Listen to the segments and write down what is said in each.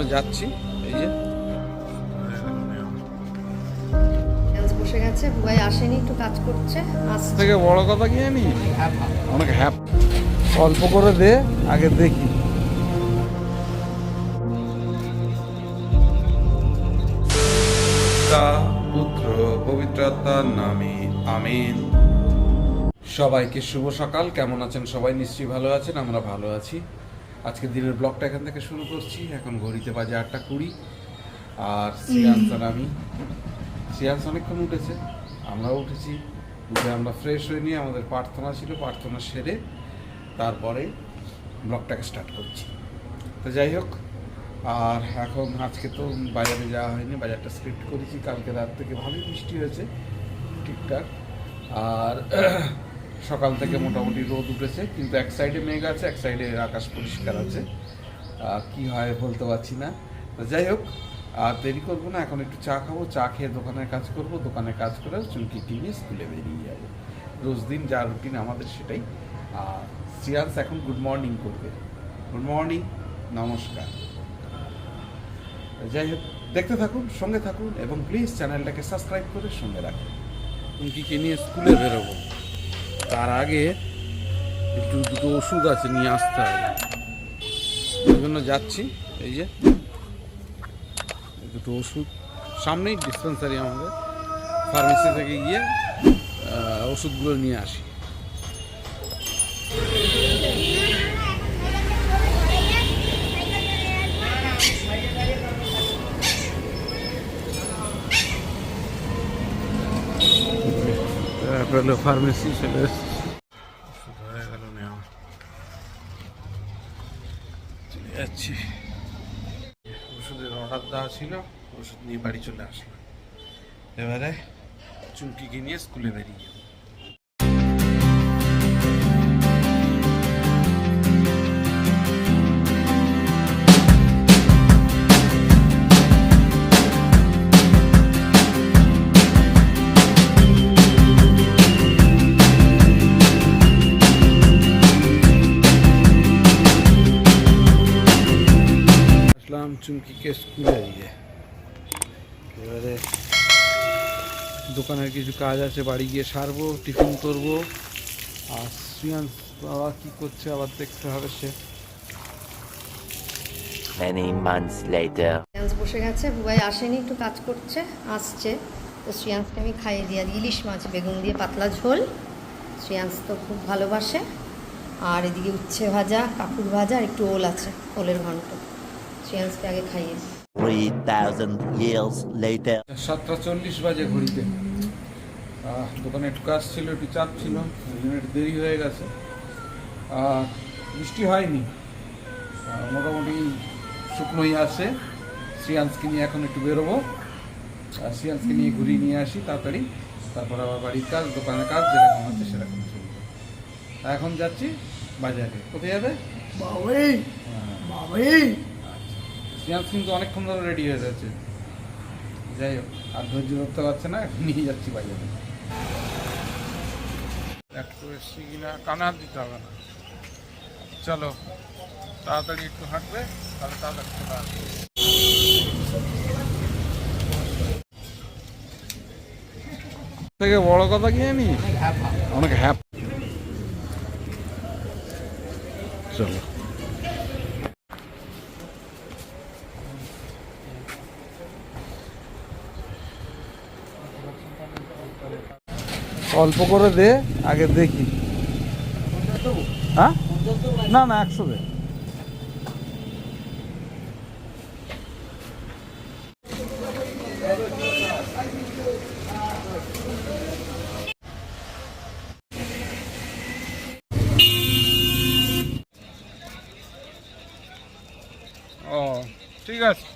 জন্য যাচ্ছি। এই যে। বসে গেছে বুবাই আসেনি একটু কাজ করছে আসছে। থেকে বড় কথা কি জানি? অনেক হ্যাপ অল্প করে দে আগে দেখি। পুত্র পবিত্রতার নামে আমিন। সবাইকে শুভ সকাল। কেমন আছেন সবাই? নিশ্চয়ই ভালো আছেন আমরা ভালো আছি। আজকে দিনের ব্লগটা এখান থেকে শুরু করছি। এখন ঘড়িতে বাজে আটটা কুড়ি। আর আর আমি। সিয়ান্স অনেকক্ষণ উঠেছে। আমরাও উঠেছি। উঠে আমরা ফ্রেশ হয়ে নিয়ে আমাদের প্রার্থনা ছিল, প্রার্থনা সেরে তারপরে ব্লগটাকে স্টার্ট করছি। তো যাই হোক, আর এখন আজকে তো বাজারে যাওয়া হয়নি, বাজারটা স্ক্রিপ্ট করেছি। কালকে রাত থেকে ভালোই বৃষ্টি হয়েছে, ঠিকঠাক। আর সকাল থেকে মোটামুটি রোদ উঠেছে, কিন্তু এক সাইডে মেঘ আছে, এক সাইডে আকাশ পরিষ্কার আছে। কি হয় বলতে পারছি না। যাই হোক, আর দেরি করব না, এখন একটু চা খাব, চা খেয়ে দোকানের কাজ করব, দোকানে কাজ করে চুমকি কিনে স্কুলে বেরিয়ে যাব। রোজ দিন যা রুটিন আমাদের সেটাই। আর সিয়ান্স এখন গুড মর্নিং করবে। গুড মর্নিং নমস্কার। যাই হোক, দেখতে থাকুন, সঙ্গে থাকুন, এবং প্লিজ চ্যানেলটাকে সাবস্ক্রাইব করে সঙ্গে রাখুন। চুমকিকে নিয়ে স্কুলে বেরোবো। তার আগে একটু দুটো ওষুধ আছে নিয়ে আসতে হবে। ওই জন্য যাচ্ছি। এই যে, দুটো ওষুধ। সামনেই ডিসপেন্সারি আমাদের। ফার্মেসি থেকে গিয়ে ওষুধগুলো নিয়ে আসি। তারপর হলো ফার্মেসি চলে হয়ে গেল নেওয়া চলে যাচ্ছি। ওষুধের অর্ডার দেওয়া ছিল, ওষুধ নিয়ে বাড়ি চলে আসলাম। এবারে চুমকি নিয়ে স্কুলে বেরিয়ে যাব। আসলাম চুমকিকে স্কুলে দিয়ে। এবারে দোকানের কিছু কাজ আছে বাড়ি গিয়ে সারবো টিফিন করব। আর শ্রিয়াংশ বাবা কি করছে আবার দেখতে হবে সে। Many months later. বসে গেছে বুবাই আসেনি একটু কাজ করছে আসছে। তো শ্রিয়াংসকে আমি খাইয়ে দিই। আর ইলিশ মাছ বেগুন দিয়ে পাতলা ঝোল। শ্রিয়াংস তো খুব ভালোবাসে। আর এদিকে উচ্ছে ভাজা কাকুর ভাজা আর একটু ওল আছে ওলের ঘন্ট। শ্রিয়াংসকে আগে খাইয়ে দিই 3,000 years later. সাতটা চল্লিশ বাজে ঘড়িতে। দোকানে একটু কাজ ছিল একটু চাপ ছিল ওই জন্য একটু দেরি হয়ে গেছে। আর বৃষ্টি হয়নি। মোটামুটি শুকনোই আছে। শ্রিয়াংশকে নিয়ে এখন একটু বেরোবো। আর শ্রিয়াংশকে নিয়ে ঘুরিয়ে নিয়ে আসি তাড়াতাড়ি। তারপর আবার বাড়ির কাজ দোকানের কাজ যেরকম হচ্ছে সেরকম চলবে। তা এখন যাচ্ছি বাজারে। কোথায় যাবে? হ্যাঁ। শ্রিয়াংশ কিন্তু অনেকক্ষণ ধরে রেডি হয়ে যাচ্ছে। যাই হোক, আর ধৈর্য ধরতে পারছে না, নিয়ে যাচ্ছি বাজারে একটু এসছি কিনা কানে দিতে হবে না। চলো, তাড়াতাড়ি একটু হাঁটবে, তাহলে তাড়াতাড়ি থেকে বড় কথা কি জানি অনেক হ্যাপ চলো। অল্প করে দে, আগে দেখি। হ্যাঁ? না না, একশো দে। ও, ঠিক আছে।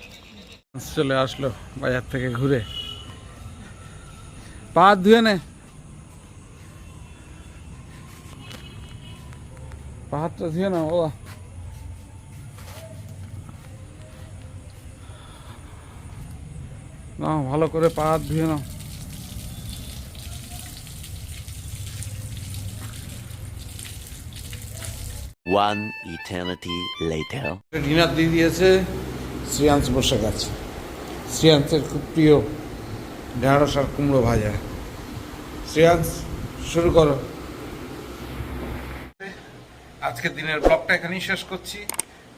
চলে আসলো বাজার থেকে ঘুরে। পা ধুয়ে নে। হাতটা ধুয়ে না বাবা না ভালো করে পা হাত ধুয়ে নাও One eternity later. ডিনার দিয়ে দিয়েছে শ্রেয়াংশ বসে গেছে শ্রেয়াংশের খুব প্রিয় ঢেঁড়স আর কুমড়ো ভাজা শ্রেয়াংশ শুরু করো আজকের দিনের ব্লগটা এখানেই শেষ করছি।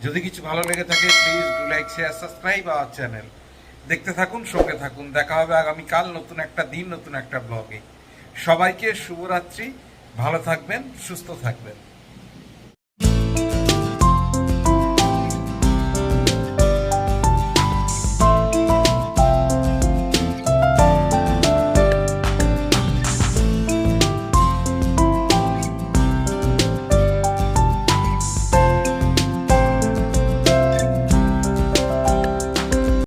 যদি কিছু ভালো লেগে থাকে please do like share subscribe our channel দেখতে থাকুন, সঙ্গে থাকুন। দেখা হবে আগামীকাল নতুন একটা দিন, নতুন একটা ব্লগে সবাইকে শুভরাত্রি। ভালো থাকবেন, সুস্থ থাকবেন।